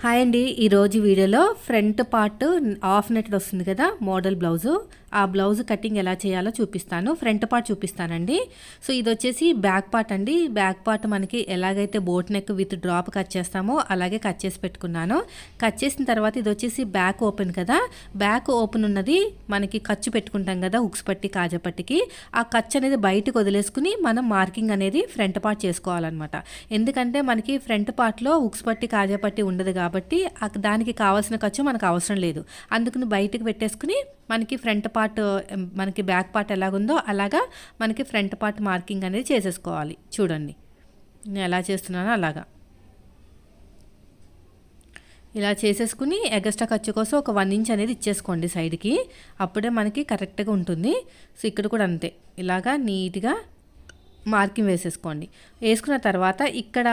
Hi అండి. ఈరోజు వీడియోలో ఫ్రంట్ పార్ట్ ఆఫ్ నెట్ వస్తుంది కదా మోడల్ బ్లౌజు. ఆ బ్లౌజ్ కటింగ్ ఎలా చేయాలో చూపిస్తాను. ఫ్రంట్ పార్ట్ చూపిస్తానండి. సో ఇది వచ్చేసి బ్యాక్ పార్ట్ అండి. బ్యాక్ పార్ట్ మనకి ఎలాగైతే boat neck with drop cut చేస్తామో అలాగే కట్ చేసి పెట్టుకున్నాను. కట్ చేసిన తర్వాత ఇది వచ్చేసి బ్యాక్ ఓపెన్ కదా. బ్యాక్ ఓపెన్ ఉన్నది మనకి ఖర్చు పెట్టుకుంటాం కదా ఉక్స్ పట్టి కాజపట్టికి ఆ ఖర్చు అనేది బయటకు వదిలేసుకుని మనం మార్కింగ్ అనేది ఫ్రంట్ పార్ట్ చేసుకోవాలన్నమాట. ఎందుకంటే మనకి ఫ్రంట్ పార్ట్లో ఉక్స్ పట్టి కాజపట్టి ఉండదు కాబట్టి దానికి కావాల్సిన ఖర్చు మనకు అవసరం లేదు. అందుకని బయటకు పెట్టేసుకుని మనకి ఫ్రంట్ పార్ట్ మనకి బ్యాక్ పార్ట్ ఎలాగుందో అలాగా మనకి ఫ్రంట్ పార్ట్ మార్కింగ్ అనేది చేసేసుకోవాలి. చూడండి. నేను ఎలా చేస్తున్నానో అలాగా. ఇలా చేసేసుకుని ఎగస్ట్రా ఖర్చు కోసం ఒక వన్ ఇంచ్ అనేది ఇచ్చేసుకోండి సైడ్కి. అప్పుడే మనకి కరెక్ట్గా ఉంటుంది. సో ఇక్కడ కూడా అంతే. ఇలాగా నీట్గా మార్కింగ్ వేసేసుకోండి. వేసుకున్న తర్వాత ఇక్కడ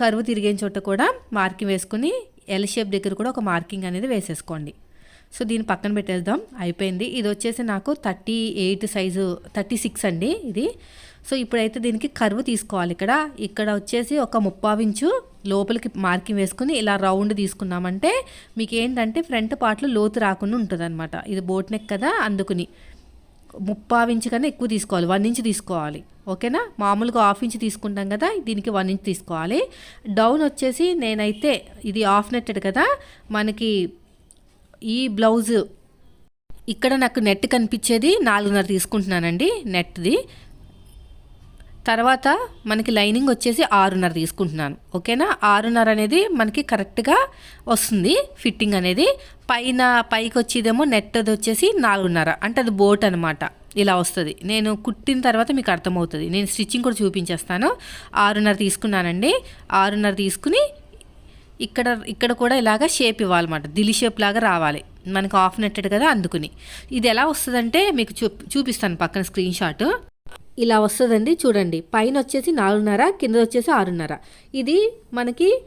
కరువు తిరిగే చోట కూడా మార్కింగ్ వేసుకుని ఎల్ షేప్ దగ్గర కూడా ఒక మార్కింగ్ అనేది వేసేసుకోండి. సో దీన్ని పక్కన పెట్టేద్దాం. అయిపోయింది. ఇది వచ్చేసి నాకు thirty eight size thirty six అండి ఇది. సో ఇప్పుడైతే దీనికి కరువు తీసుకోవాలి ఇక్కడ. ఇక్కడ వచ్చేసి ఒక ముప్పావించు లోపలికి మార్కింగ్ వేసుకుని ఇలా రౌండ్ తీసుకున్నామంటే మీకు ఏంటంటే ఫ్రంట్ పార్ట్లో లోతు రాకుండా ఉంటుంది ఇది బోట్ నెక్ కదా అందుకుని. ముప్పా ఇంచు కన్నా ఎక్కువ తీసుకోవాలి. వన్ ఇంచ్ తీసుకోవాలి. ఓకేనా? మామూలుగా హాఫ్ ఇంచ్ తీసుకుంటాం కదా దీనికి వన్ ఇంచ్ తీసుకోవాలి. డౌన్ వచ్చేసి నేనైతే ఇది హాఫ్ నెట్టెడ్ కదా మనకి ఈ బ్లౌజ్ ఇక్కడ నాకు నెట్ కనిపించేది నాలుగున్నర తీసుకుంటున్నానండి నెట్ది. తర్వాత మనకి లైనింగ్ వచ్చేసి ఆరున్నర తీసుకుంటున్నాను. ఓకేనా? ఆరున్నర అనేది మనకి కరెక్ట్గా వస్తుంది ఫిట్టింగ్ అనేది. పైన పైకి వచ్చేదేమో నెట్ అది వచ్చేసి నాలుగున్నర. అంటే అది బోట్ అనమాట ఇలా వస్తుంది. నేను కుట్టిన తర్వాత మీకు అర్థమవుతుంది. నేను స్టిచ్చింగ్ కూడా చూపించేస్తాను. ఆరున్నర తీసుకున్నానండి. ఆరున్నర తీసుకుని ఇక్కడ ఇక్కడ కూడా ఇలాగ షేప్ ఇవ్వాలన్నమాట. దిలి షేప్ లాగా రావాలి. మనకు ఆఫ్ నెట్టెడ్ కదా అందుకుని. ఇది ఎలా వస్తుందంటే మీకు చూ చూపిస్తాను పక్కన స్క్రీన్ షాట్. ఇలా వస్తుందండి చూడండి. పైన వచ్చేసి నాలుగున్నర కింద వచ్చేసి ఆరున్నర. ఇది మనకి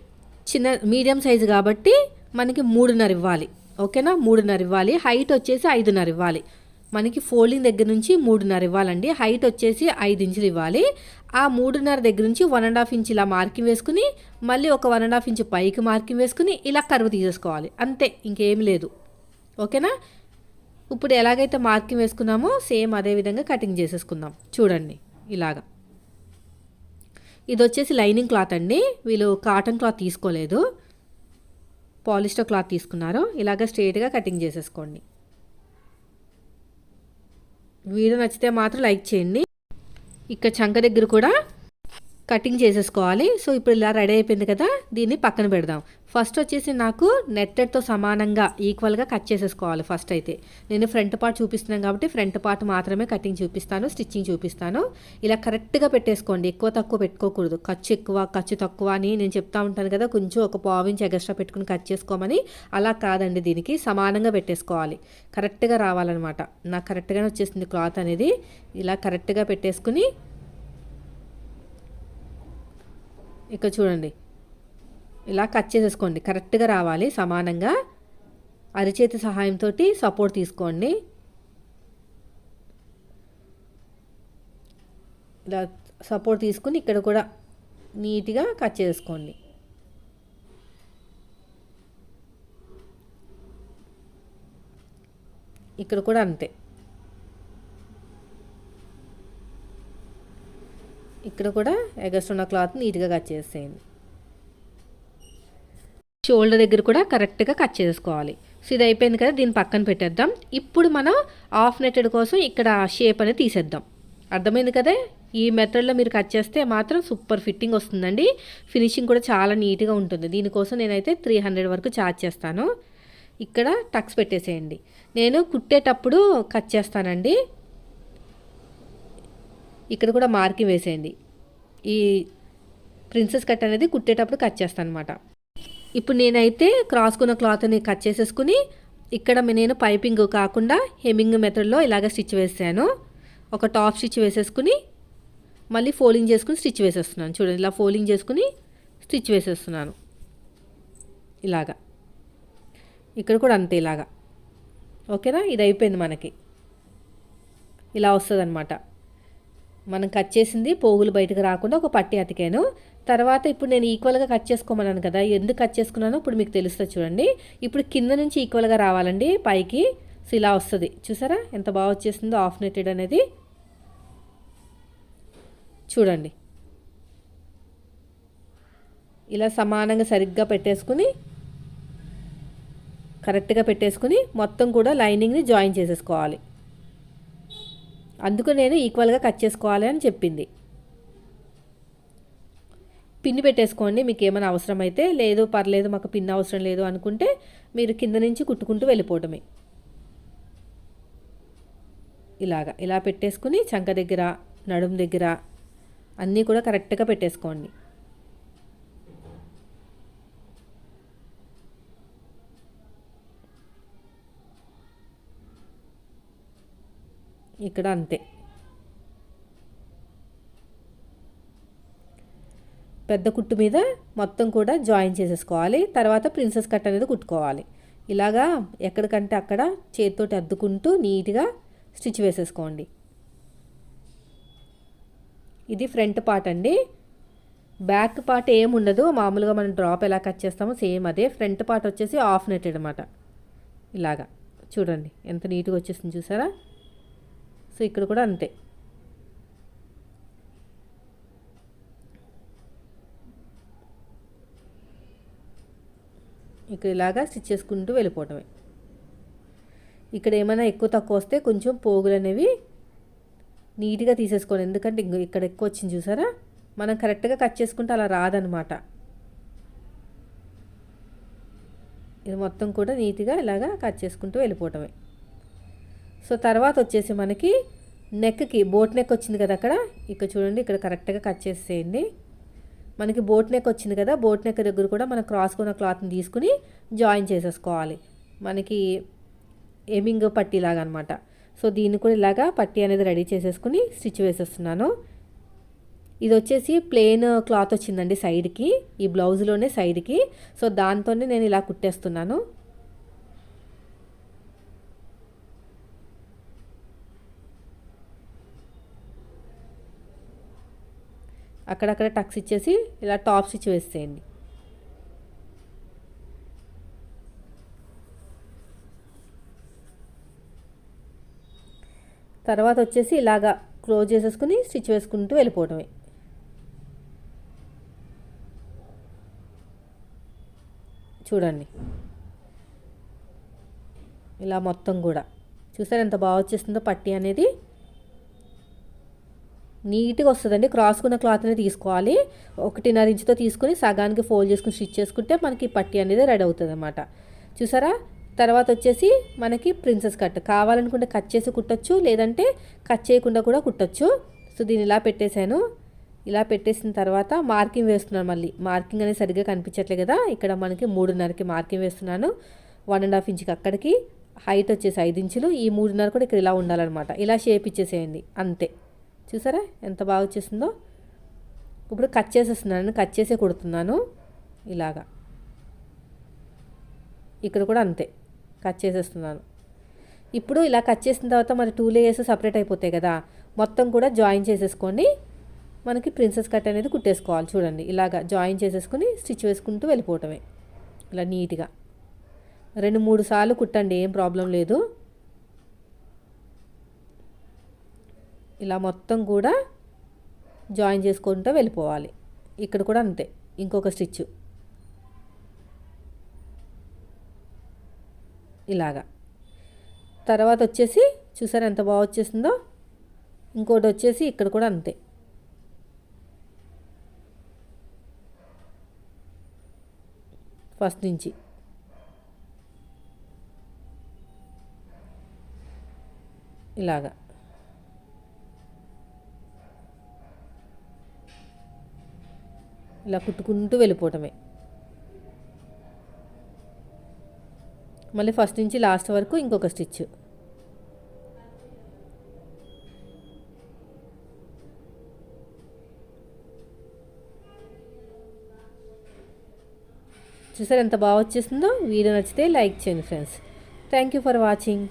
చిన్న మీడియం సైజు కాబట్టి మనకి మూడున్నర ఇవ్వాలి. ఓకేనా? మూడున్నర ఇవ్వాలి. హైట్ వచ్చేసి ఐదున్నర ఇవ్వాలి. మనకి ఫోల్డింగ్ దగ్గర నుంచి మూడున్నర ఇవ్వాలండి. హైట్ వచ్చేసి ఐదు ఇంచులు ఇవ్వాలి. ఆ మూడున్నర దగ్గర నుంచి వన్ అండ్ హాఫ్ ఇంచ్ ఇలా మార్కింగ్ వేసుకుని మళ్ళీ ఒక వన్ అండ్ హాఫ్ ఇంచ్ పైకి మార్కింగ్ వేసుకుని ఇలా కరువు తీసేసుకోవాలి. అంతే ఇంకేం లేదు. ఓకేనా? ఇప్పుడు ఎలాగైతే మార్కింగ్ వేసుకున్నామో సేమ్ అదే విధంగా కటింగ్ చేసేసుకుందాం. చూడండి ఇలాగా. ఇది వచ్చేసి లైనింగ్ క్లాత్ అండి. వీళ్ళు కాటన్ క్లాత్ తీసుకోలేదు. పాలిస్టర్ క్లాత్ తీసుకున్నారు. ఇలాగ స్ట్రైట్గా కటింగ్ చేసేసుకోండి. వీడియో నచ్చితే మాత్రం లైక్ చేయండి. ఇక్కడ చంక దగ్గర కూడా కటింగ్ చేసేసుకోవాలి. సో ఇప్పుడు ఇలా రెడీ అయిపోయింది కదా దీన్ని పక్కన పెడదాం. ఫస్ట్ వచ్చేసి నాకు నెట్టెడ్తో సమానంగా ఈక్వల్గా కట్ చేసేసుకోవాలి ఫస్ట్ అయితే. నేను ఫ్రంట్ పార్ట్ చూపిస్తున్నాను కాబట్టి ఫ్రంట్ పార్ట్ మాత్రమే కటింగ్ చూపిస్తాను స్టిచ్చింగ్ చూపిస్తాను. ఇలా కరెక్ట్గా పెట్టేసుకోండి ఎక్కువ తక్కువ పెట్టుకోకూడదు. ఖర్చు ఎక్కువ ఖర్చు తక్కువ అని నేను చెప్తా ఉంటాను కదా కొంచెం ఒక పావించి ఎగస్ట్రా పెట్టుకుని కట్ చేసుకోమని అలా కాదండి దీనికి సమానంగా పెట్టేసుకోవాలి. కరెక్ట్గా రావాలన్నమాట. నాకు కరెక్ట్గానే వచ్చేసింది క్లాత్ అనేది. ఇలా కరెక్ట్గా పెట్టేసుకుని ఇక్కడ చూడండి. ఇలా కట్ చేసేసుకోండి. కరెక్ట్గా రావాలి సమానంగా. అరిచేతి సహాయంతో సపోర్ట్ తీసుకోండి. ఇలా సపోర్ట్ తీసుకుని ఇక్కడ కూడా నీట్గా కట్ చేసుకోండి ఇక్కడ కూడా అంతే. ఇక్కడ కూడా ఎగస్ట్ ఉన్న క్లాత్ నీట్గా కట్ చేసేయండి. షోల్డర్ దగ్గర కూడా కరెక్ట్గా కట్ చేసుకోవాలి. సో ఇది అయిపోయింది కదా దీన్ని పక్కన పెట్టేద్దాం. ఇప్పుడు మనం ఆఫ్ నెట్టెడ్ కోసం ఇక్కడ షేప్ అనేది తీసేద్దాం. అర్థమైంది కదా? ఈ మెథడ్లో మీరు కట్ చేస్తే మాత్రం సూపర్ ఫిట్టింగ్ వస్తుందండి. ఫినిషింగ్ కూడా చాలా నీట్గా ఉంటుంది. దీనికోసం నేనైతే త్రీ హండ్రెడ్ వరకు ఛార్జ్ చేస్తాను. ఇక్కడ టక్స్ పెట్టేసేయండి. నేను కుట్టేటప్పుడు కట్ చేస్తానండి. ఇక్కడ కూడా మార్కింగ్ వేసేయండి. ఈ ప్రిన్సెస్ కట్ అనేది కుట్టేటప్పుడు కట్ చేస్తాను అనమాట ఇప్పుడు నేనైతే క్రాస్కున్న క్లాత్ని కట్ చేసేసుకుని ఇక్కడ నేను పైపింగ్ కాకుండా హెమ్మింగ్ మెథడ్లో ఇలాగ స్టిచ్ వేసాను. ఒక టాప్ స్టిచ్ వేసేసుకుని మళ్ళీ ఫోల్డింగ్ చేసుకుని స్టిచ్ వేసేస్తున్నాను. చూడండి ఇలా ఫోల్డింగ్ చేసుకుని స్టిచ్ వేసేస్తున్నాను. ఇలాగా. ఇక్కడ కూడా అంతే ఇలాగా. ఓకేనా? ఇది అయిపోయింది మనకి. ఇలా వస్తుంది మనం కట్ చేసింది పోగులు బయటకు రాకుండా ఒక పట్టి అతికాను. తర్వాత ఇప్పుడు నేను ఈక్వల్గా కట్ చేసుకోమన్నాను కదా ఎందుకు కట్ చేసుకున్నానో ఇప్పుడు మీకు తెలుస్తుంది చూడండి. ఇప్పుడు కింద నుంచి ఈక్వల్గా రావాలండి పైకి. సో ఇలా వస్తుంది. చూసారా? ఎంత బాగా వచ్చేసిందో ఆఫ్ నెట్టెడ్ అనేది. చూడండి. ఇలా సమానంగా సరిగ్గా పెట్టేసుకుని కరెక్ట్గా పెట్టేసుకుని మొత్తం కూడా లైనింగ్ని జాయిన్ చేసేసుకోవాలి. అందుకు నేను ఈక్వల్గా కట్ చేసుకోవాలి అని చెప్పింది. పిన్ని పెట్టేసుకోండి మీకు ఏమైనా అవసరం అయితే లేదు పర్లేదు మాకు పిన్ అవసరం లేదు అనుకుంటే మీరు కింద నుంచి కుట్టుకుంటూ వెళ్ళిపోవటమే ఇలాగా ఇలా పెట్టేసుకుని చంక దగ్గర నడుము దగ్గర అన్నీ కూడా కరెక్ట్గా పెట్టేసుకోండి. ఇక్కడ అంతే. పెద్ద కుట్టు మీద మొత్తం కూడా జాయిన్ చేసేసుకోవాలి. తర్వాత ప్రిన్సెస్ కట్ అనేది కుట్టుకోవాలి. ఇలాగా ఎక్కడికంటే అక్కడ చేతితోటి అద్దుకుంటూ నీట్గా స్టిచ్ వేసేసుకోండి. ఇది ఫ్రంట్ పార్ట్ అండి. బ్యాక్ పార్ట్ ఏముండదు మామూలుగా మనం డ్రాప్ ఎలా కట్ చేస్తామో సేమ్ అదే. ఫ్రంట్ పార్ట్ వచ్చేసి ఆఫ్ నెట్ అనమాట ఇలాగా. చూడండి ఎంత నీట్గా వచ్చేసింది చూసారా? సో ఇక్కడ కూడా అంతే. ఇక్కడ ఇలాగా స్టిచ్ చేసుకుంటూ వెళ్ళిపోవటమే. ఇక్కడ ఏమైనా ఎక్కువ తక్కువ వస్తే కొంచెం పోగులు అనేవి నీట్గా తీసేసుకోవాలి. ఎందుకంటే ఇక్కడ ఎక్కువ వచ్చింది చూసారా? మనం కరెక్ట్గా కట్ చేసుకుంటే అలా రాదనమాట ఇది మొత్తం కూడా నీట్గా ఇలాగా కట్ చేసుకుంటూ వెళ్ళిపోవటమే. సో తర్వాత వచ్చేసి మనకి నెక్కి బోట్ నెక్ వచ్చింది కదా అక్కడ? ఇక్కడ చూడండి ఇక్కడ కరెక్ట్గా కట్ చేసేయండి. మనకి బోట్ నెక్ వచ్చింది కదా బోట్ నెక్ దగ్గర కూడా మనం క్రాస్ కొన్న క్లాత్ని తీసుకుని జాయిన్ చేసేసుకోవాలి. మనకి ఎమింగ్ పట్టీలాగా అనమాట సో దీన్ని కూడా ఇలాగా పట్టీ అనేది రెడీ చేసేసుకుని స్టిచ్ వేసేస్తున్నాను. ఇది వచ్చేసి ప్లెయిన్ క్లాత్ వచ్చిందండి సైడ్కి ఈ బ్లౌజ్లోనే సైడ్కి సో దాంతోనే నేను ఇలా కుట్టేస్తున్నాను. అక్కడక్కడ టక్స్ ఇచ్చేసి ఇలా టాప్ స్టిచ్ వేసేయండి. తర్వాత వచ్చేసి ఇలాగా క్లోజ్ చేసేసుకుని స్టిచ్ వేసుకుంటూ వెళ్ళిపోవటమే. చూడండి. ఇలా మొత్తం కూడా. చూసారు ఎంత బాగా వచ్చేస్తుందో పట్టి అనేది? నీట్గా వస్తుందండి. క్రాస్కున్న క్లాత్ని తీసుకోవాలి. ఒకటిన్నర ఇంచుతో తీసుకుని సగానికి ఫోల్డ్ చేసుకుని స్టిచ్ చేసుకుంటే మనకి పట్టి అనేది రెడీ అవుతుంది అనమాట చూసారా? తర్వాత వచ్చేసి మనకి ప్రిన్సెస్ కట్. కావాలనుకుంటే కట్ చేసి కుట్టచ్చు లేదంటే కట్ చేయకుండా కూడా కుట్టచ్చు. సో దీన్ని ఇలా పెట్టేశాను. ఇలా పెట్టేసిన తర్వాత మార్కింగ్ వేస్తున్నాను మళ్ళీ. మార్కింగ్ అనేది సరిగ్గా కనిపించట్లే కదా. ఇక్కడ మనకి మూడున్నరకి మార్కింగ్ వేస్తున్నాను. వన్ అండ్ హాఫ్ ఇంచ్కి అక్కడికి. హైట్ వచ్చేసి ఐదు ఇంచులు. ఈ మూడున్నర కూడా ఇక్కడ ఇలా ఉండాలన్నమాట. ఇలా షేప్ ఇచ్చేసేయండి. అంతే. చూసారా? ఎంత బాగా వచ్చేసిందో? ఇప్పుడు కట్ చేసేస్తున్నాను. కట్ చేసే కుడుతున్నాను. ఇలాగా. ఇక్కడ కూడా అంతే. కట్ చేసేస్తున్నాను. ఇప్పుడు ఇలా కట్ చేసిన తర్వాత మరి టూ లేయర్స్ సపరేట్ అయిపోతాయి కదా. మొత్తం కూడా జాయిన్ చేసేసుకొని మనకి ప్రిన్సెస్ కట్ అనేది కుట్టేసుకోవాలి చూడండి. ఇలాగా జాయిన్ చేసేసుకుని స్టిచ్ వేసుకుంటూ వెళ్ళిపోవటమే. ఇలా నీట్గా రెండు మూడు సార్లు కుట్టండి. ఏం ప్రాబ్లం లేదు. ఇలా మొత్తం కూడా జాయిన్ చేసుకుంటూ వెళ్ళిపోవాలి. ఇక్కడ కూడా అంతే ఇంకొక స్టిచ్. ఇలాగా. తర్వాత వచ్చేసి చూసారా ఎంత బాగా వచ్చేసిందో? ఇంకోటి వచ్చేసి ఇక్కడ కూడా అంతే. ఫస్ట్ నుంచి. ఇలాగా. ఇలా కుట్టుకుంటూ వెళ్ళిపోవటమే. మళ్ళీ ఫస్ట్ నుంచి లాస్ట్ వరకు ఇంకొక స్టిచ్. చూసారు ఎంత బాగా వచ్చేసిందో? వీడియో నచ్చితే లైక్ చేయండి friends. Thank you for watching